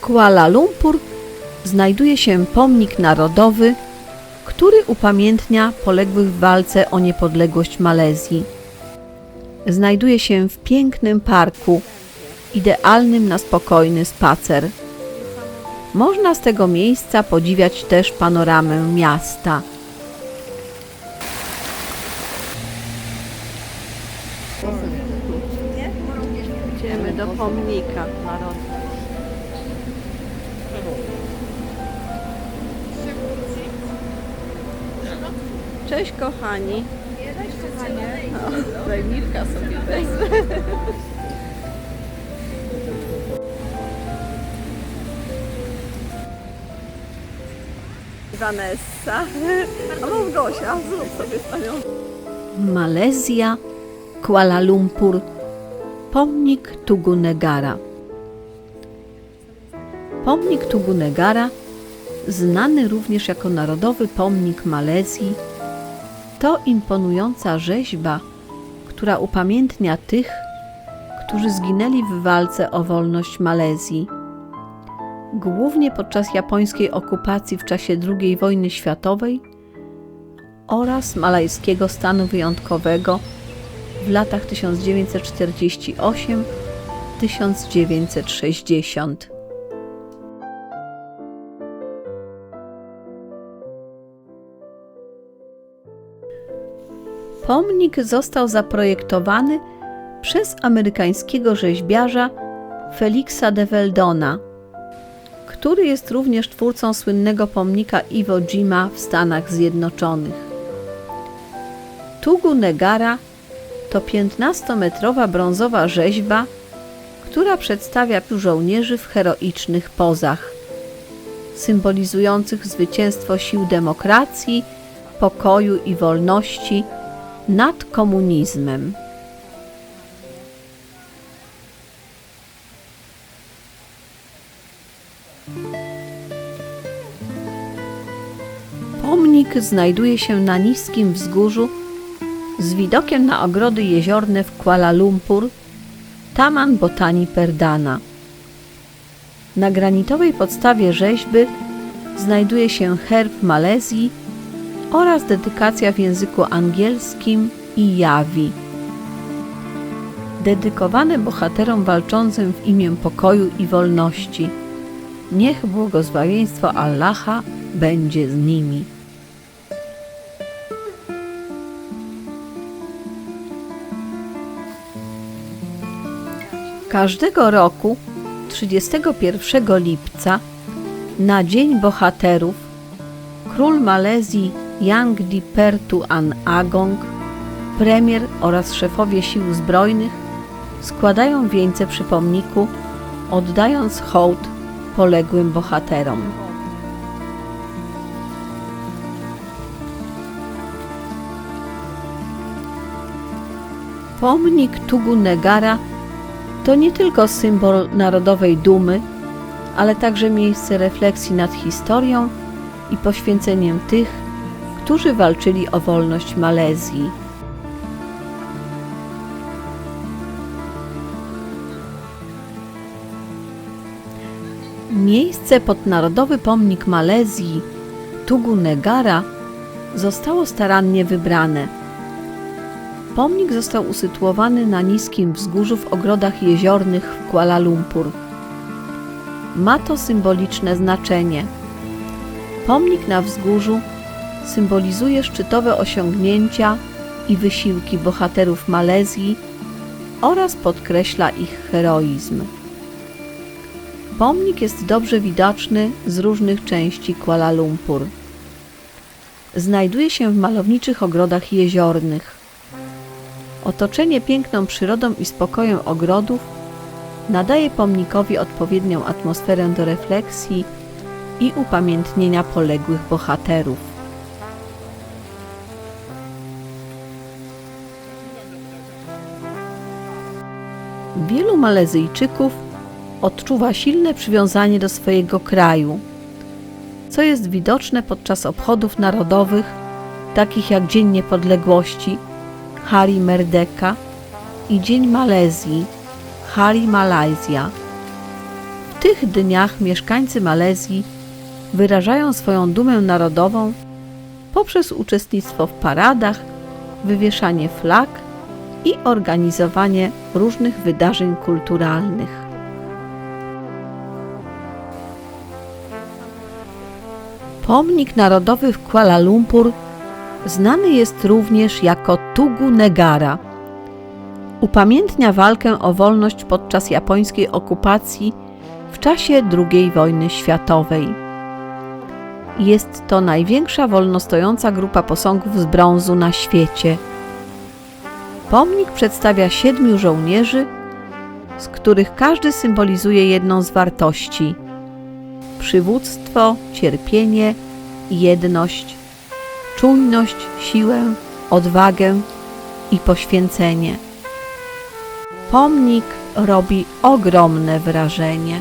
Kuala Lumpur znajduje się pomnik narodowy, który upamiętnia poległych w walce o niepodległość Malezji. Znajduje się w pięknym parku, idealnym na spokojny spacer. Można z tego miejsca podziwiać też panoramę miasta. Idziemy do pomnika narodowego. Cześć kochani. Cześć kochanie. O, tutaj Mirka sobie wezmę. Vanessa. A mów Gosia, zrób sobie z panią. Malezja, Kuala Lumpur, pomnik Tugu Negara. Pomnik Tugu Negara, znany również jako Narodowy Pomnik Malezji, to imponująca rzeźba, która upamiętnia tych, którzy zginęli w walce o wolność Malezji. Głównie podczas japońskiej okupacji w czasie II wojny światowej oraz malajskiego stanu wyjątkowego w latach 1948-1960. Pomnik został zaprojektowany przez amerykańskiego rzeźbiarza Felixa de Veldona, który jest również twórcą słynnego pomnika Iwo Jima w Stanach Zjednoczonych. Tugu Negara to 15-metrowa brązowa rzeźba, która przedstawia żołnierzy w heroicznych pozach, symbolizujących zwycięstwo sił demokracji, pokoju i wolności nad komunizmem. Pomnik znajduje się na niskim wzgórzu z widokiem na ogrody jeziorne w Kuala Lumpur, Taman Botani Perdana. Na granitowej podstawie rzeźby znajduje się herb Malezji oraz dedykacja w języku angielskim i Jawi. Dedykowane bohaterom walczącym w imię pokoju i wolności. Niech błogosławieństwo Allaha będzie z nimi. Każdego roku 31 lipca na Dzień Bohaterów król Malezji Yang Di Pertu An Agong, premier oraz szefowie sił zbrojnych składają wieńce przy pomniku, oddając hołd poległym bohaterom. Pomnik Tugu Negara to nie tylko symbol narodowej dumy, ale także miejsce refleksji nad historią i poświęceniem tych, którzy walczyli o wolność Malezji. Miejsce pod Narodowy Pomnik Malezji Tugu Negara zostało starannie wybrane. Pomnik został usytuowany na niskim wzgórzu w ogrodach jeziornych w Kuala Lumpur. Ma to symboliczne znaczenie. Pomnik na wzgórzu symbolizuje szczytowe osiągnięcia i wysiłki bohaterów Malezji oraz podkreśla ich heroizm. Pomnik jest dobrze widoczny z różnych części Kuala Lumpur. Znajduje się w malowniczych ogrodach jeziornych. Otoczenie piękną przyrodą i spokojem ogrodów nadaje pomnikowi odpowiednią atmosferę do refleksji i upamiętnienia poległych bohaterów. Wielu Malezyjczyków odczuwa silne przywiązanie do swojego kraju, co jest widoczne podczas obchodów narodowych, takich jak Dzień Niepodległości, Hari Merdeka i Dzień Malezji, Hari Malajzja. tych dniach mieszkańcy Malezji wyrażają swoją dumę narodową poprzez uczestnictwo w paradach, wywieszanie flag i organizowanie różnych wydarzeń kulturalnych. Pomnik Narodowy w Kuala Lumpur znany jest również jako Tugu Negara. Upamiętnia walkę o wolność podczas japońskiej okupacji w czasie II wojny światowej. Jest to największa wolnostojąca grupa posągów z brązu na świecie. Pomnik przedstawia siedmiu żołnierzy, z których każdy symbolizuje jedną z wartości: przywództwo, cierpienie, jedność, czujność, siłę, odwagę i poświęcenie. Pomnik robi ogromne wrażenie.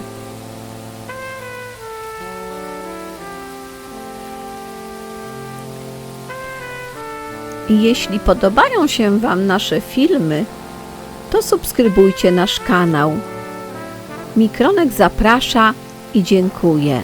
Jeśli podobają się Wam nasze filmy, to subskrybujcie nasz kanał. Mikronek zaprasza i dziękuję.